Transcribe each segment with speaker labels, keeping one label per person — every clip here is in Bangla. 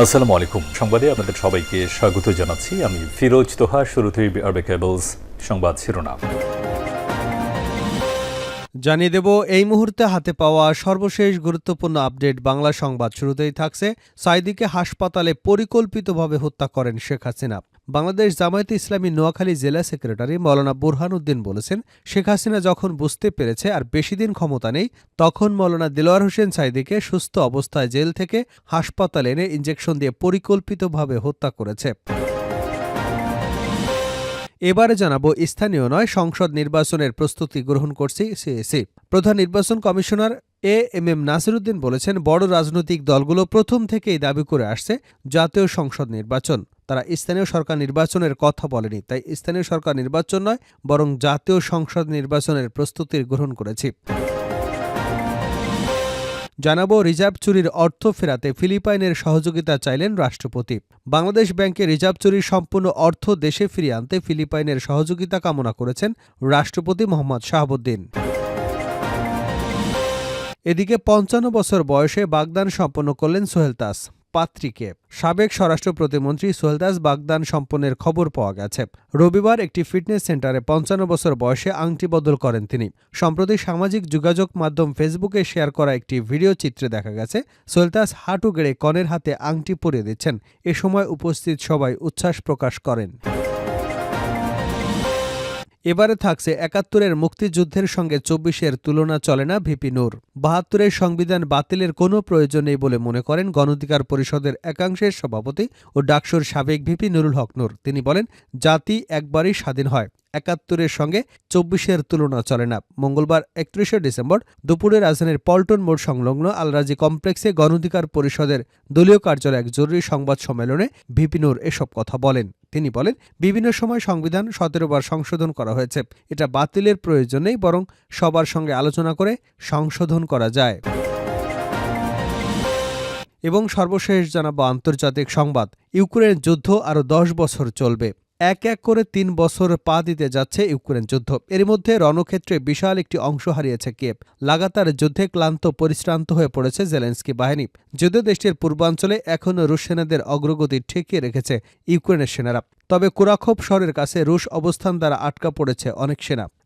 Speaker 1: আসসালামু আলাইকুম। সংবাদে আপনাদের সবাইকে স্বাগত জানাচ্ছি। আমি ফিরোজ তোহা, শুরুতেই আরবে কেবলস সংবাদ শিরোনাম।
Speaker 2: জানিয়ে দেব, এই মুহূর্তে হাতে পাওয়া সর্বশেষ গুরুত্বপূর্ণ আপডেট বাংলা সংবাদ শুরুতেই থাকছে। সাইদিকে হাসপাতালে পরিকল্পিতভাবে হত্যা করেন শেখ হাসিনা। বাংলাদেশ জামায়াতে ইসলামী নোয়াখালী জেলা সেক্রেটারি মৌলানা বুরহানুদ্দিন বলেছেন, শেখ হাসিনা যখন বুঝতে পেরেছে আর বেশি দিন ক্ষমতা নেই, তখন মৌলানা দিলোয়ার হোসেন সাইদিকে সুস্থ অবস্থায় জেল থেকে হাসপাতালে এনে ইঞ্জেকশন দিয়ে পরিকল্পিতভাবে হত্যা করেছে। এবারে জানাব, স্থানীয় নয়, সংসদ নির্বাচনের প্রস্তুতি গ্রহণ করছে সিএসি। প্রধান নির্বাচন commissioner A M M Nasiruddin বলেছেন, বড় রাজনৈতিক দলগুলো প্রথম থেকেই দাবি করে আসছে জাতীয় সংসদ নির্বাচন। তারা স্থানীয় সরকার নির্বাচনের কথা বলেনি, তাই স্থানীয় সরকার নির্বাচন নয়, বরং জাতীয় সংসদ নির্বাচনের প্রস্তুতি গ্রহণ করেছি। জানাব, রিজার্ভ চুরির অর্থ ফেরাতে ফিলিপাইনের সহযোগিতা চাইলেন রাষ্ট্রপতি। বাংলাদেশ ব্যাংকে রিজার্ভ চুরির সম্পূর্ণ অর্থ দেশে ফিরিয়ে আনতে ফিলিপাইনের সহযোগিতা কামনা করেছেন রাষ্ট্রপতি মোহাম্মদ শাহাবুদ্দিন। এদিকে পঞ্চান্ন বছর বয়সে বাগদান সম্পন্ন করলেন সোহেল তাস পাত্রীকে। সাবেক স্বরাষ্ট্র প্রতিমন্ত্রী সোহেলদাস বাগদান সম্পন্নের খবর পাওয়া গেছে। রবিবার একটি ফিটনেস সেন্টারে পঞ্চান্ন বছর বয়সে আংটি বদল করেন তিনি। সম্প্রতি সামাজিক যোগাযোগ মাধ্যম ফেসবুকে শেয়ার করা একটি ভিডিও চিত্রে দেখা গেছে সোহেলদাস হাঁটু গেড়ে কনের হাতে আংটি পরিয়ে দিচ্ছেন। এ সময় উপস্থিত সবাই উচ্ছ্বাস প্রকাশ করেন। এবারে থাকছে একাত্তরের মুক্তিযুদ্ধের সঙ্গে চব্বিশের তুলনা চলে না ভিপি নূর। বাহাত্তরের সংবিধান বাতিলের কোনো প্রয়োজন নেই বলে মনে করেন গণধিকার পরিষদের একাংশের সভাপতি ও ডাকসুর সাবেক ভিপি নুরুল হক নূর। তিনি বলেন, জাতি একবারই স্বাধীন হয়। একাত্তরের সঙ্গে চব্বিশের তুলনা চলে না। মঙ্গলবার একত্রিশে ডিসেম্বর দুপুরে রাজধানীর পল্টন মোড় সংলগ্ন আলরাজি কমপ্লেক্সে গণঅধিকার পরিষদের দলীয় কার্যালয়ে এক জরুরি সংবাদ সম্মেলনে ভিপি নূর এসব কথা বলেন। তিনি বলেন, বিভিন্ন সময় সংবিধান সতেরো বার সংশোধন করা হয়েছে। এটা বাতিলের প্রয়োজন নেই, বরং সবার সঙ্গে আলোচনা করে সংশোধন করা যায়। এবং সর্বশেষ জানাব আন্তর্জাতিক সংবাদ। ইউক্রেন যুদ্ধ আরও দশ বছর চলবে। এক এক করে তিন বছর পা দিতে যাচ্ছে ইউক্রেন যুদ্ধ। এর মধ্যে রণক্ষেত্রে বিশাল একটি অংশ হারিয়েছে কিয়েভ। লাগাতার যুদ্ধে ক্লান্ত, পরিশ্রান্ত হয়ে পড়েছে জেলেন্সকি বাহিনী। যদিও দেশটির পূর্বাঞ্চলে এখনও রুশ সেনাদের অগ্রগতি ঠেকিয়ে রেখেছে ইউক্রেনের সেনারা। তবে কুরাখোপ শহরের কাছে রুশ অবস্থান দ্বারা আটকা পড়েছে অনেক সেনা।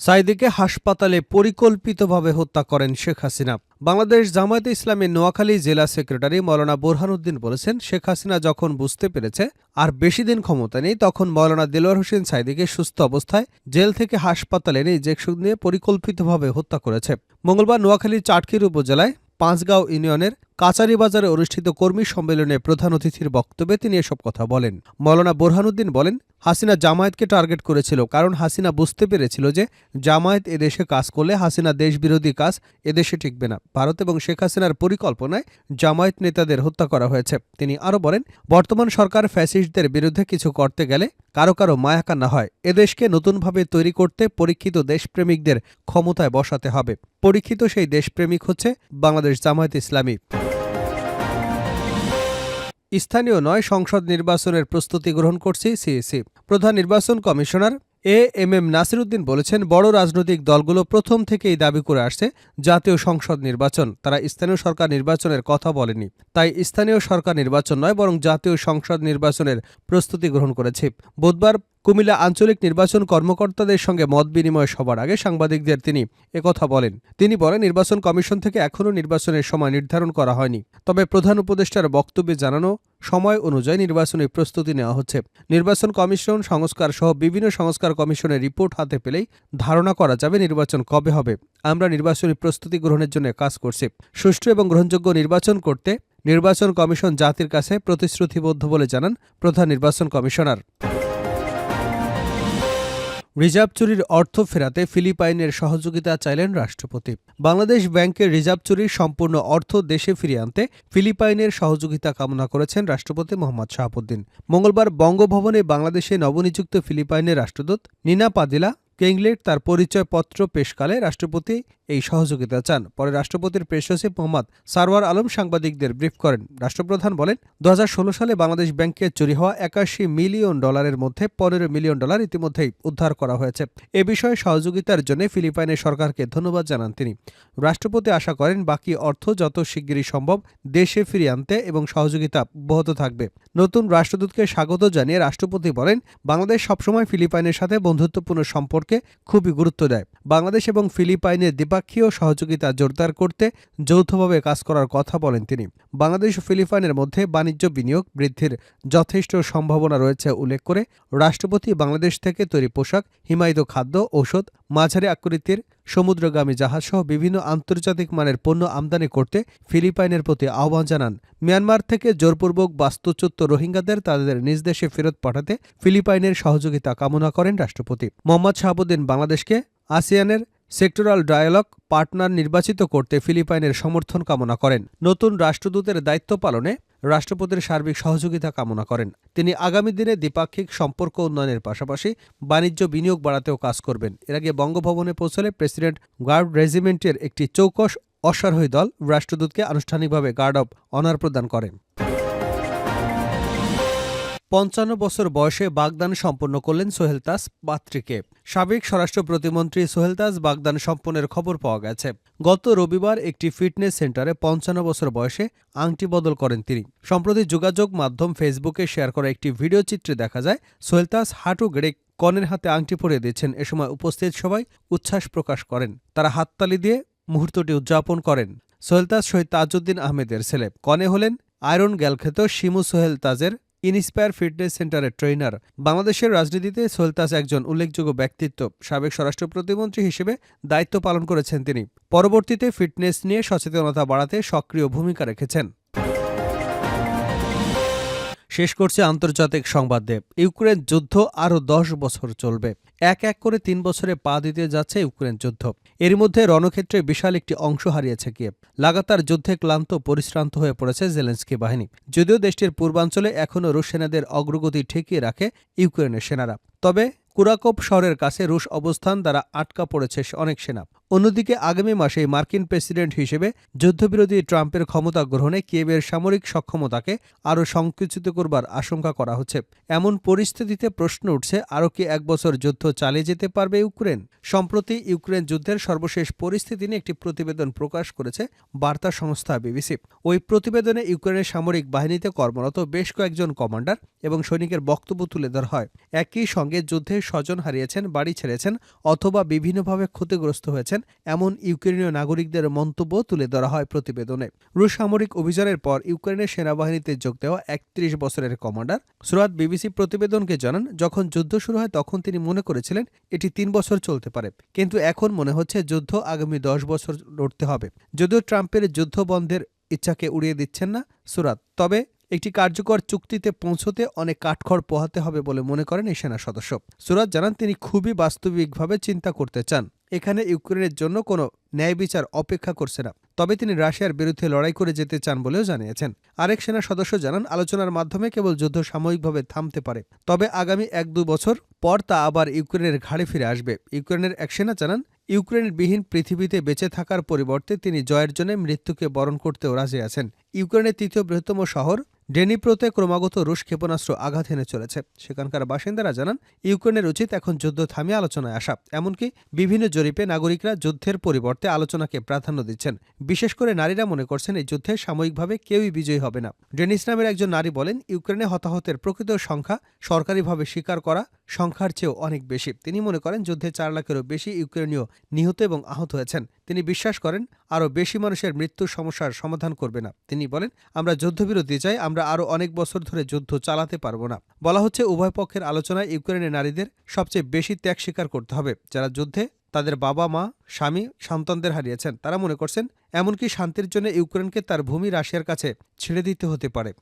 Speaker 2: সাইদিকে হাসপাতালে পরিকল্পিতভাবে হত্যা করেন শেখ হাসিনা। বাংলাদেশ জামায়াতে ইসলামী নোয়াখালী জেলা সেক্রেটারি মৌলানা বোরহানুদ্দিন বলেছেন, শেখ হাসিনা যখন বুঝতে পেরেছে আর বেশি দিন ক্ষমতা নেই, তখন মৌলানা দিলওয়ার হোসেন সাইদিকে সুস্থ অবস্থায় জেল থেকে হাসপাতালে এনে ইঞ্জেকশন দিয়ে পরিকল্পিতভাবে হত্যা করেছে। মঙ্গলবার নোয়াখালীর চাটখির উপজেলায় পাঁচগাঁও ইউনিয়নের কাচারি বাজারে অনুষ্ঠিত কর্মী সম্মেলনে প্রধান অতিথির বক্তব্যে তিনি এসব কথা বলেন। মৌলানা বোরহানুদ্দিন বলেন, হাসিনা জামায়াতকে টার্গেট করেছিল কারণ হাসিনা বুঝতে পেরেছিল যে জামায়াত এদেশে কাজ করলে হাসিনা দেশবিরোধী কাজ এদেশে টিকবে না। ভারত এবং শেখ হাসিনার পরিকল্পনায় জামায়াত নেতাদের হত্যা করা হয়েছে। তিনি আরও বলেন, বর্তমান সরকার ফ্যাসিস্টদের বিরুদ্ধে কিছু করতে গেলে কারও কারও মায়াকান্না হয়। এদেশকে নতুনভাবে তৈরি করতে পরীক্ষিত দেশপ্রেমিকদের ক্ষমতায় বসাতে হবে। পরীক্ষিত সেই দেশপ্রেমিক হচ্ছে বাংলাদেশ জামায়াত ইসলামী। স্থানীয় নয় সংসদ নির্বাচনের প্রস্তুতি গ্রহণ করছে সিএসি। প্রধান নির্বাচন commissioner A M M Nasiruddin বলেছেন, বড় রাজনৈতিক দলগুলো প্রথম থেকেই দাবি করে আসছে জাতীয় সংসদ নির্বাচন। তারা স্থানীয় সরকার নির্বাচনের কথা বলেনি। তাই স্থানীয় সরকার নির্বাচন নয়, বরং জাতীয় সংসদ নির্বাচনের প্রস্তুতি গ্রহণ করেছে। বুধবার কুমিল্লা আঞ্চলিক নির্বাচন কর্মকর্তাদের সঙ্গে মত বিনিময় সবার আগে সাংবাদিকদের তিনি একথা বলেন। তিনি বলেন, নির্বাচন কমিশন থেকে এখনও নির্বাচনের সময় নির্ধারণ করা হয়নি। তবে প্রধান উপদেষ্টার বক্তব্যে জানানো, সময় অনুযায়ী নির্বাচনী প্রস্তুতি নেওয়া হচ্ছে। নির্বাচন কমিশন সংস্কার সহ বিভিন্ন সংস্কার কমিশনের রিপোর্ট হাতে পেলেই ধারণা করা যাবে নির্বাচন কবে হবে। আমরা নির্বাচনী প্রস্তুতি গ্রহণের জন্য কাজ করছি। সুষ্ঠু এবং গ্রহণযোগ্য নির্বাচন করতে নির্বাচন কমিশন জাতির কাছে প্রতিশ্রুতিবদ্ধ বলে জানান প্রধান নির্বাচন কমিশনার। রিজার্ভ চুরির অর্থ ফেরাতে ফিলিপাইনের সহযোগিতা চাইলেন রাষ্ট্রপতি। বাংলাদেশ ব্যাংকের রিজার্ভ চুরির সম্পূর্ণ অর্থ দেশে ফিরিয়ে আনতে ফিলিপাইনের সহযোগিতা কামনা করেছেন রাষ্ট্রপতি মোহাম্মদ শাহাবুদ্দিন। মঙ্গলবার বঙ্গভবনে বাংলাদেশে নবনিযুক্ত ফিলিপাইনের রাষ্ট্রদূত নিনা পাদিলা কেংলেট তার পরিচয়পত্র পেশকালে রাষ্ট্রপতি এই সহযোগিতা চান। পরে রাষ্ট্রপতির প্রেস সচিব মোহাম্মদ সারওয়ার আলম সাংবাদিকদের ব্রিফ করেন। রাষ্ট্রপ্রধান বলেন দু সালে বাংলাদেশ ব্যাংকে চুরি হওয়া একাশি মিলিয়ন ডলারের মধ্যে পনেরো মিলিয়ন ডলার ইতিমধ্যেই উদ্ধার করা হয়েছে। এ বিষয়ে সহযোগিতার জন্য ফিলিপাইনের সরকারকে ধন্যবাদ জানান তিনি। রাষ্ট্রপতি আশা করেন, বাকি অর্থ যত শিগগিরই সম্ভব দেশে ফিরিয়ে আনতে এবং সহযোগিতা অব্যাহত থাকবে। নতুন রাষ্ট্রদূতকে স্বাগত জানিয়ে রাষ্ট্রপতি বলেন, বাংলাদেশ সবসময় ফিলিপাইনের সাথে বন্ধুত্বপূর্ণ সম্পর্কে খুবই গুরুত্ব দেয়। বাংলাদেশ এবং ফিলিপাইনের দ্বিপাক্ষীয় সহযোগিতা জোরদার করতে যৌথভাবে কাজ করার কথা বলেন তিনি। বাংলাদেশ ও ফিলিপাইনের মধ্যে বাণিজ্য বিনিয়োগ বৃদ্ধির যথেষ্ট সম্ভাবনা রয়েছে উল্লেখ করে রাষ্ট্রপতি বাংলাদেশ থেকে তৈরি পোশাক, হিমায়িত খাদ্য, ঔষধ, মাঝারি আকৃতির সমুদ্রগামী জাহাজসহ বিভিন্ন আন্তর্জাতিক মানের পণ্য আমদানি করতে ফিলিপাইনের প্রতি আহ্বান জানান। মিয়ানমার থেকে জোরপূর্বক বাস্তুচ্যুত রোহিঙ্গাদের তাদের নিজ দেশে ফেরত পাঠাতে ফিলিপাইনের সহযোগিতা কামনা করেন রাষ্ট্রপতি। মোহাম্মদ শাহাবুদ্দিন বাংলাদেশকে, আসিয়ানের সেক্টরাল ডায়ালগ পার্টনার নির্বাচিত করতে ফিলিপাইনের সমর্থন কামনা করেন। নতুন রাষ্ট্রদূতের দায়িত্ব পালনে রাষ্ট্রপতির সার্বিক সহযোগিতা কামনা করেন। তিনি আগামী দিনে দ্বিপাক্ষিক সম্পর্ক উন্নয়নের পাশাপাশি বাণিজ্য বিনিয়োগ বাড়াতেও কাজ করবেন। এর আগে বঙ্গভবনে পৌঁছলে প্রেসিডেন্ট গার্ড রেজিমেন্টের একটি চৌকস অশ্বারোহী দল রাষ্ট্রদূতকে আনুষ্ঠানিকভাবে গার্ড অব অনার প্রদান করেন। পঞ্চান্ন বছর বয়সে বাগদান সম্পন্ন করলেন সোহেল তাস পাত্রীকে। সাবেক স্বরাষ্ট্র প্রতিমন্ত্রী সোহেল তাস বাগদান সম্পন্নের খবর পাওয়া গেছে। গত রবিবার একটি ফিটনেস সেন্টারে পঞ্চান্ন বছর বয়সে আংটি বদল করেন তিনি। সম্প্রতি যোগাযোগ মাধ্যম ফেসবুকে শেয়ার করা একটি ভিডিও চিত্রে দেখা যায় সোহেল তাস হাঁটু গেড়ে কনের হাতে আংটি পরিয়ে দিচ্ছেন। এ সময় উপস্থিত সবাই উচ্ছ্বাস প্রকাশ করেন। তারা হাততালি দিয়ে মুহূর্তটি উদযাপন করেন। সোহেল তাজ শহীদ তাজউদ্দিন আহমেদের ছেলে। কনে হলেন আয়রন গ্যালখ্যাত শিমু সোহেল তাজের ইনস্পায়ার ফিটনেস সেন্টারের ট্রেনার বাংলাদেশের রাজনীতিতে সোলতাস একজন উল্লেখযোগ্য ব্যক্তিত্ব। সাবেক স্বরাষ্ট্র প্রতিমন্ত্রী হিসেবে দায়িত্ব পালন করেছেন তিনি। পরবর্তীতে ফিটনেস নিয়ে সচেতনতা বাড়াতে সক্রিয় ভূমিকা রেখেছেন। শেষ করছে আন্তর্জাতিক সংবাদ দেব। ইউক্রেন যুদ্ধ আরও দশ বছর চলবে। এক এক করে তিন বছরে পা দিতে যাচ্ছে ইউক্রেন যুদ্ধ। এর মধ্যে রণক্ষেত্রে বিশাল একটি অংশ হারিয়েছে কিয়েভ। লাগাতার যুদ্ধে ক্লান্ত, পরিশ্রান্ত হয়ে পড়েছে জেলেন্সকি বাহিনী। যদিও দেশটির পূর্বাঞ্চলে এখনও রুশ সেনাদের অগ্রগতি ঠেকিয়ে রাখে ইউক্রেনের সেনারা। তবে কুরাকোপ শহরের কাছে রুশ অবস্থান দ্বারা আটকা পড়েছে অনেক সেনা। অন্যদিকে আগামী মাসে মার্কিন প্রেসিডেন্ট হিসেবে যুদ্ধবিরোধী ট্রাম্পের ক্ষমতা গ্রহণে কিয়েভের সামরিক সক্ষমতাকে আরও সংকুচিত করবার আশঙ্কা করা হচ্ছে। এমন পরিস্থিতিতে প্রশ্ন উঠছে, আরও কি এক বছর যুদ্ধ চালিয়ে যেতে পারবে ইউক্রেন? সম্প্রতি ইউক্রেন যুদ্ধের সর্বশেষ পরিস্থিতি নিয়ে একটি প্রতিবেদন প্রকাশ করেছে বার্তা সংস্থা বিবিসি। ওই প্রতিবেদনে ইউক্রেনের সামরিক বাহিনীতে কর্মরত বেশ কয়েকজন কমান্ডার এবং সৈনিকের বক্তব্য তুলে ধরা হয়। একই সঙ্গে যুদ্ধে স্বজন হারিয়েছেন, বাড়ি ছেড়েছেন অথবা বিভিন্নভাবে ক্ষতিগ্রস্ত হয়েছেন এমন ইউক্রেনীয় নাগরিকদের মন্তব্য তুলে ধরা হয় প্রতিবেদনে। রুশ সামরিক অভিযানের পর ইউক্রেনের সেনাবাহিনীতে যোগ দেওয়া একত্রিশ বছরের কমান্ডার সুরাত বিবিসি প্রতিবেদনকে জানান, যখন যুদ্ধ শুরু হয় তখন তিনি মনে করেছিলেন এটি তিন বছর চলতে পারে। কিন্তু এখন মনে হচ্ছে যুদ্ধ আগামী দশ বছর লড়তে হবে। যদিও ট্রাম্পের যুদ্ধ বন্ধের ইচ্ছাকে উড়িয়ে দিচ্ছেন না সুরাত, তবে একটি কার্যকর চুক্তিতে পৌঁছতে অনেক কাঠখড় পোহাতে হবে বলে মনে করেন এই সেনা সদস্য। সুরাত জানান, তিনি খুবই বাস্তবিকভাবে চিন্তা করতে চান। এখানে ইউক্রেনের জন্য কোনো ন্যায় বিচার অপেক্ষা করছে না। তবে তিনি রাশিয়ার বিরুদ্ধে লড়াই করে যেতে চান বলেও জানিয়েছেন। আরেক সেনা সদস্য জানান, আলোচনার মাধ্যমে কেবল যুদ্ধ সাময়িকভাবে থামতে পারে। তবে আগামী এক দু বছর পর তা আবার ইউক্রেনের ঘাড়ে ফিরে আসবে। ইউক্রেনের এক সেনা জানান ইউক্রেন বিহীন পৃথিবীতে বেঁচে থাকার পরিবর্তে তিনি জয়ের জন্য মৃত্যুকে বরণ করতেও রাজি আছেন। ইউক্রেনের তৃতীয় বৃহত্তম শহর ডেনিপ্রোতে ক্রমাগত রুশ ক্ষেপণাস্ত্র আঘাত এনে চলেছে। সেখানকার বাসিন্দারা জানান, ইউক্রেনের উচিত এখন যুদ্ধ থামিয়ে আলোচনায় আসা। এমনকি বিভিন্ন জরিপে নাগরিকরা যুদ্ধের পরিবর্তে আলোচনাকে প্রাধান্য দিচ্ছেন। বিশেষ করে নারীরা মনে করছেন এই যুদ্ধে সাময়িকভাবে কেউই বিজয়ী হবে না। ডেনিস নামের একজন নারী বলেন, ইউক্রেনে হতাহতের প্রকৃত সংখ্যা সরকারিভাবে স্বীকার করা সংখ্যার চেয়েও অনেক বেশি। তিনি মনে করেন যুদ্ধে চার লাখেরও বেশি ইউক্রেনীয় নিহত এবং আহত হয়েছেন। তিনি বিশ্বাস করেন, আরও বেশি মানুষের মৃত্যুর সমস্যার সমাধান করবে না। তিনি বলেন, আমরা যুদ্ধবিরতি চাই, আমরা আরও অনেক বছর ধরে যুদ্ধ চালাতে পারব না। বলা হচ্ছে, উভয় পক্ষের আলোচনায় ইউক্রেনের নারীদের সবচেয়ে বেশি ত্যাগ স্বীকার করতে হবে। যারা যুদ্ধে তাদের বাবা, মা, স্বামী, সন্তানদের হারিয়েছেন, তারা মনে করছেন, এমনকি শান্তির জন্য ইউক্রেনকে তার ভূমি রাশিয়ার কাছে ছেড়ে দিতে হতে পারে।